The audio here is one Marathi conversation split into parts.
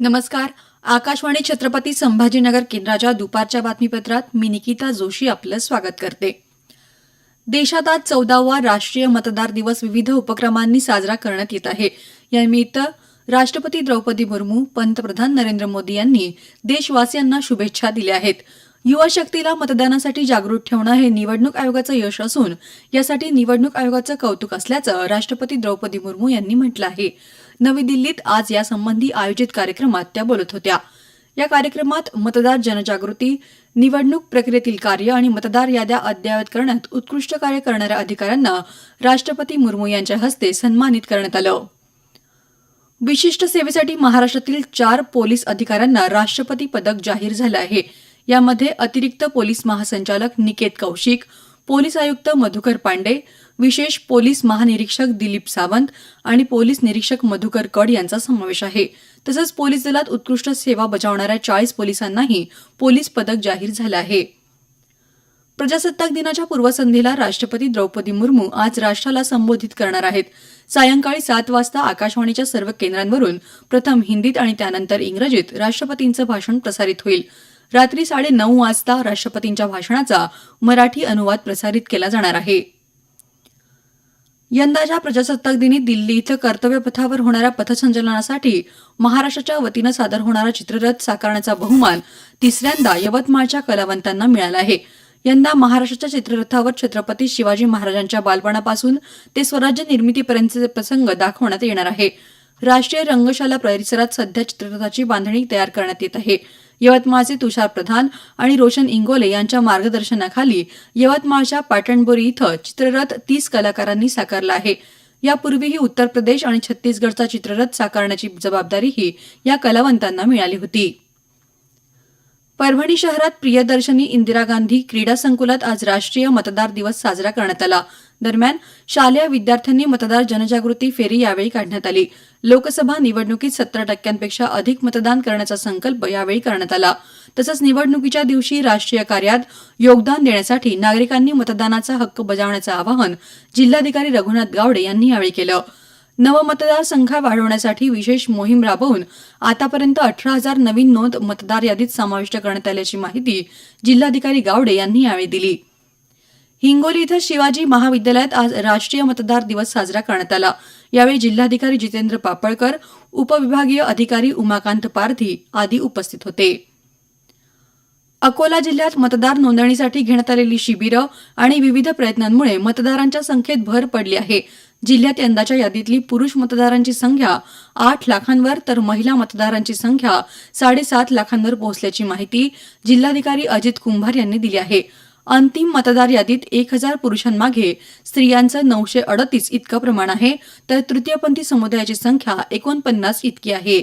नमस्कार. आकाशवाणी छत्रपती संभाजीनगर केंद्राच्या दुपारच्या बातमीपत्रात मी निकिता जोशी आपलं स्वागत करते. देशात आज चौदावा राष्ट्रीय मतदार दिवस विविध उपक्रमांनी साजरा करण्यात येत आहे. यानिमित्त राष्ट्रपती द्रौपदी मुर्मू पंतप्रधान नरेंद्र मोदी यांनी देशवासियांना शुभेच्छा दिल्या आहेत. युवा शक्तीला मतदानासाठी जागृत ठेवणं हे निवडणूक आयोगाचं यश असून यासाठी निवडणूक आयोगाचं कौतुक असल्याचं राष्ट्रपती द्रौपदी मुर्मू यांनी म्हटलं आहे. नवी दिल्लीत आज यासंबंधी आयोजित कार्यक्रमात त्या बोलत होत्या. या कार्यक्रमात मतदार जनजागृती निवडणूक प्रक्रियेतील कार्य आणि मतदार याद्या अद्ययावत करण्यात उत्कृष्ट कार्य करणाऱ्या अधिकाऱ्यांना राष्ट्रपती मुर्मू यांच्या हस्ते सन्मानित करण्यात आलं. विशिष्ट सेवेसाठी महाराष्ट्रातील चार पोलीस अधिकाऱ्यांना राष्ट्रपती पदक जाहीर झालं आहे. यामध्ये अतिरिक्त पोलीस महासंचालक निकेत कौशिक पोलीस आयुक्त मधुकर पांडे विशेष पोलीस महानिरीक्षक दिलीप सावंत आणि पोलीस निरीक्षक मधुकर कड यांचा समावेश आहे. तसंच पोलीस दलात उत्कृष्ट सेवा बजावणाऱ्या चाळीस पोलिसांनाही पोलीस पदक जाहीर झालं आहे. प्रजासत्ताक दिनाच्या पूर्वसंध्येला राष्ट्रपती द्रौपदी मुर्मू आज राष्ट्राला संबोधित करणार आहेत. सायंकाळी सात वाजता आकाशवाणीच्या सर्व केंद्रांवरून प्रथम हिंदीत आणि त्यानंतर इंग्रजीत राष्ट्रपतींचं भाषण प्रसारित होईल. रात्री साडे नऊ वाजता राष्ट्रपतींच्या भाषणाचा मराठी अनुवाद प्रसारित केला जाणार आहे. यंदाच्या प्रजासत्ताक दिनी दिल्ली इथं कर्तव्यपथावर होणाऱ्या पथसंचलनासाठी महाराष्ट्राच्या वतीनं सादर होणारा चित्ररथ साकारण्याचा बहुमान तिसऱ्यांदा यवतमाळच्या कलावंतांना मिळाला आहे. यंदा महाराष्ट्राच्या चित्ररथावर छत्रपती शिवाजी महाराजांच्या बालपणापासून ते स्वराज्य निर्मितीपर्यंतचे प्रसंग दाखवण्यात येणार आहे. राष्ट्रीय रंगशाला परिसरात सध्या चित्ररथाची बांधणी तयार करण्यात येत आहे. यवतमाळचे तुषार प्रधान आणि रोशन इंगोले यांच्या मार्गदर्शनाखाली यवतमाळच्या पाटणबोरी इथं चित्ररथ तीस कलाकारांनी साकारला आहे. यापूर्वीही उत्तर प्रदेश आणि छत्तीसगडचा चित्ररथ साकारण्याची जबाबदारीही या कलावंतांना मिळाली होती. परभणी शहरात प्रियदर्शनी इंदिरा गांधी क्रीडा संकुलात आज राष्ट्रीय मतदार दिवस साजरा करण्यात आला. दरम्यान शालेय विद्यार्थ्यांनी मतदार जनजागृती फेरी यावेळी काढण्यात आली. लोकसभा निवडणुकीत सत्तर टक्क्यांपेक्षा अधिक मतदान करण्याचा संकल्प यावेळी करण्यात आला. तसंच निवडणुकीच्या दिवशी राष्ट्रीय कार्यात योगदान देण्यासाठी नागरिकांनी मतदानाचा हक्क बजावण्याचं आवाहन जिल्हाधिकारी रघुनाथ गावडे यांनी यावेळी केलं. नवमतदार संख्या वाढवण्यासाठी विशेष मोहीम राबवून आतापर्यंत अठरा हजार नवीन नोंद मतदार यादीत समाविष्ट करण्यात आल्याची माहिती जिल्हाधिकारी गावडे यांनी यावेळी दिली. हिंगोली इथं शिवाजी महाविद्यालयात आज राष्ट्रीय मतदार दिवस साजरा करण्यात आला. यावेळी जिल्हाधिकारी जितेंद्र पापळकर उपविभागीय अधिकारी उमाकांत पारधी आदी उपस्थित होते. अकोला जिल्ह्यात मतदार नोंदणीसाठी घेण्यात आलेली शिबिरं आणि विविध प्रयत्नांमुळे मतदारांच्या संख्येत भर पडली आहे. जिल्ह्यात यंदाच्या यादीतली पुरुष मतदारांची संख्या आठ लाखांवर तर महिला मतदारांची संख्या साडेसात लाखांवर पोहोचल्याची माहिती जिल्हाधिकारी अजित कुंभार यांनी दिली आहे. अंतिम मतदार यादीत एक हजार पुरुषांमागे स्त्रियांचं नऊशे अडतीस इतकं प्रमाण आहे तर तृतीयपंथी समुदायाची संख्या एकोणपन्नास इतकी आहे.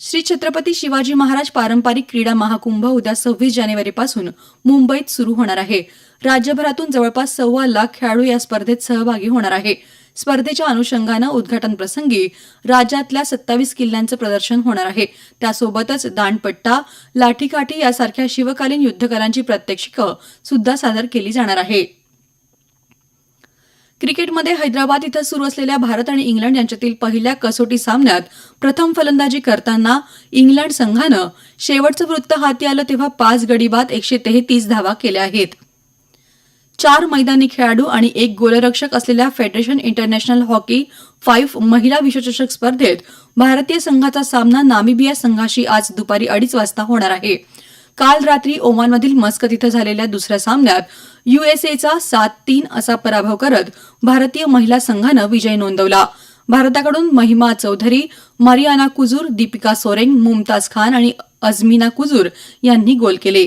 श्री छत्रपती शिवाजी महाराज पारंपरिक क्रीडा महाकुंभ उद्या सव्वीस जानेवारीपासून मुंबईत सुरू होणार आहे. राज्यभरातून जवळपास सव्वा लाख खेळाडू या स्पर्धेत सहभागी होणार आहे. स्पर्धेच्या अनुषंगानं उद्घाटन प्रसंगी राज्यातल्या सत्तावीस किल्ल्यांचं प्रदर्शन होणार आहे. त्यासोबतच दांडपट्टा लाठीकाठी यासारख्या शिवकालीन युद्धकलांची प्रात्यक्षिकं सुद्धा सादर केली जाणार आहे. क्रिकेटमध्ये हैदराबाद इथं सुरू असलेल्या भारत आणि इंग्लंड यांच्यातील पहिल्या कसोटी सामन्यात प्रथम फलंदाजी करताना इंग्लंड संघानं शेवटचं वृत्त हाती आलं तेव्हा पाच गडी बाद एकशे तेहतीस धावा केल्या आहेत. चार मैदानी खेळाडू आणि एक गोलरक्षक असलेल्या फेडरेशन इंटरनॅशनल हॉकी फाईव्ह महिला विश्वचषक स्पर्धेत भारतीय संघाचा सामना नामिबिया संघाशी आज दुपारी अडीच वाजता होणार आहे. काल रात्री ओमानमधील मस्कत इथं झालेल्या दुसऱ्या सामन्यात युएसएचा सात तीन असा पराभव करत भारतीय महिला संघानं विजय नोंदवला. भारताकडून महिमा चौधरी मारियाना कुजूर दीपिका सोरेंग मुमताज खान आणि अजमीना कुजूर यांनी गोल केले.